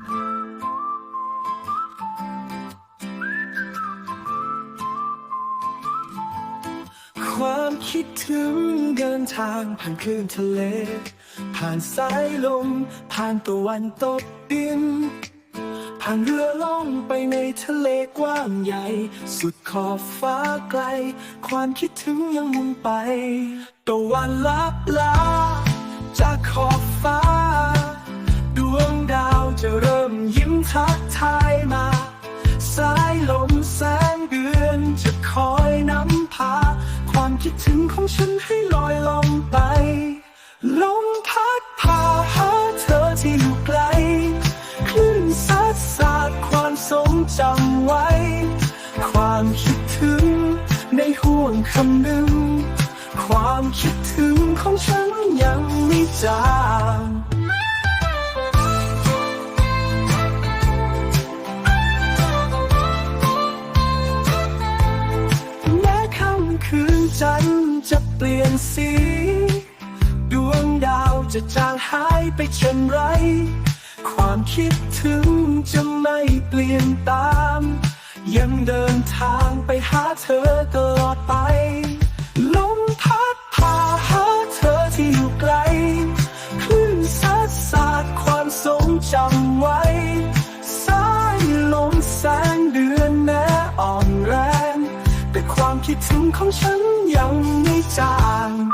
ความคิดถึงเดินทางผ่านคลื่นทะเล ผ่านสายลม ผ่านตะวันตกดิน ผ่านเรือล่องไปในทะเลกว้างใหญ่ สุดขอบฟ้าไกล ความคิดถึงยังมุ่งไปตะวันลับลา ยิ้มทักทายมา สายลมแสงเดือนจะคอยนำพา ความคิดถึงของฉันให้ลอยลมไป ลมพัดพาหาเธอที่อยู่ไกล คลื่นซัดสาดความทรงจำไว้ ความคิดถึงในห่วงคำหนึ่ง ความคิดถึงของฉันยังไม่จาง เปลี่ยนสี ดวงดาวจะจางหายไปเช่นไร ความคิดถึงจะไม่เปลี่ยนตาม ยังเดินทางไปหาเธอตลอดไป ลมพัดพาหาเธอที่อยู่ไกล คลื่นซัดสาดความทรงจำไว้ สายลมแสงเดือนแม้อ่อนแรง แต่ความคิดถึงของฉันยังไม่ time